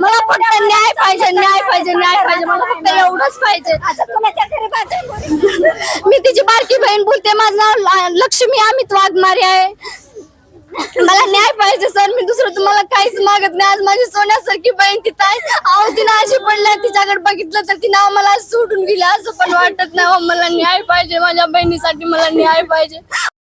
मला फक्त न्याय पाहिजे न्याय पाहिजे न्याय पाहिजे. मला फक्त एवढंच पाहिजे. मी तिची बारकी बहीण बोलते माझं नाव लक्ष्मी अमित वाघमारे आहे. मला न्याय पाहिजे सर. मी दुसरं तुम्हाला काहीच मागत नाही. आज माझी सोन्यासारखी बहीण तिथं आहे. अहो तिनं अशी पडल्या तिच्याकडे बघितलं तर तिनं मला सोडून गेली. असं पण वाटत नाही अहो, मला न्याय पाहिजे माझ्या बहिणीसाठी मला न्याय पाहिजे.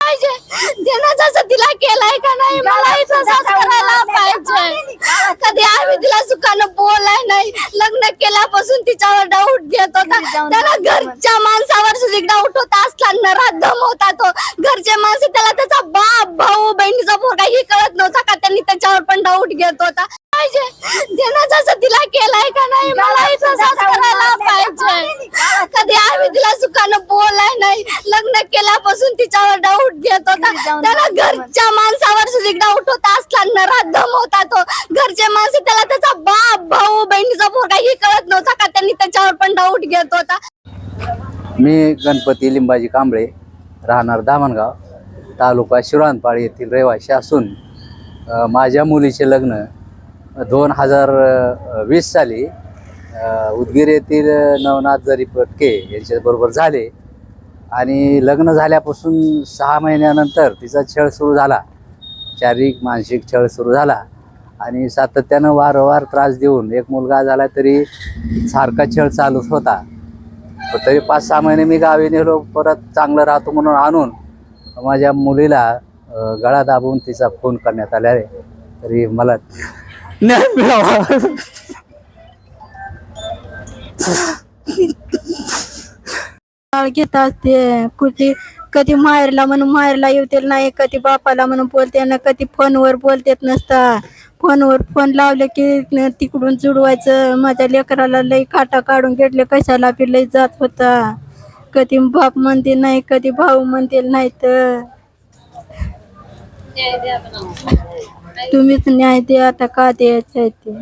पाहिजे. त्यानं जसं तिला केलंय का नाही मला तसंच करायला पाहिजे. कधी आम्ही तिला सुखानं बोलाय नाही लग्न केल्यापासून तिच्यावर डाऊट घेत होता. त्याला घरच्या माणसावर सुद्धा डाऊट होता असला नरात होता तो. घरचे माणसं त्याला त्याचा बाप भाऊ बहिणीचा पोरगा हे कळत नव्हता का त्यांनी त्याच्यावर पण डाऊट घेत होता. पाहिजे. त्यानं जसं तिला केलंय का नाही मला तसंच करायला पाहिजे कधी आम्ही तिला सुखानं बोलाय नाही. लग्न केल्यापासून तिच्यावर डाऊट घेत होता. त्याला घरच्या माणसावर सुद्धा डाऊट होता असला नरात दम होता तो. घरचे माणसं त्याला त्याचा बाप भाऊ बहिणीचा पोरगा हे कळत नव्हता का? त्यांनी त्याच्यावर पण डाऊट घेत होता. मी गणपती लिंबाजी कांबळे राहणार दामणगाव तालुका शिराणपाळ येथील रहिवासी असून माझ्या मुलीचे लग्न दोन हजार वीस साली उदगीर येथील नवनाथ जरी पटके यांच्याबरोबर झाले आणि लग्न झाल्यापासून सहा महिन्यानंतर तिचा छळ सुरू झाला. शारीरिक मानसिक छळ सुरू झाला आणि सातत्यानं वारंवार त्रास देऊन एक मुलगा झाला तरी सारखा छळ चालूच होता. तरी पाच सहा महिने मी गावी नेलो परत चांगलं राहतो म्हणून आणून माझ्या मुलीला गळा दाबून तिचा फोन करण्यात आला आहे. तरी मला न्याय मिळावा. काळ घेत असते. कुठे कधी माहेरला म्हणून माहेरला येते नाही कधी बापाला म्हणून बोलते ना कधी फोनवर बोलतेत नसता. फोनवर फोन लावले की तिकडून जुडवायचं. माझ्या लेकराला लई काटा काढून घेतले कशाला बी लई जात होता. कधी बाप म्हणते नाही कधी भाऊ म्हणते नाही तर. तुम्हीच न्याय द्या आता का द्यायचं आहे ते?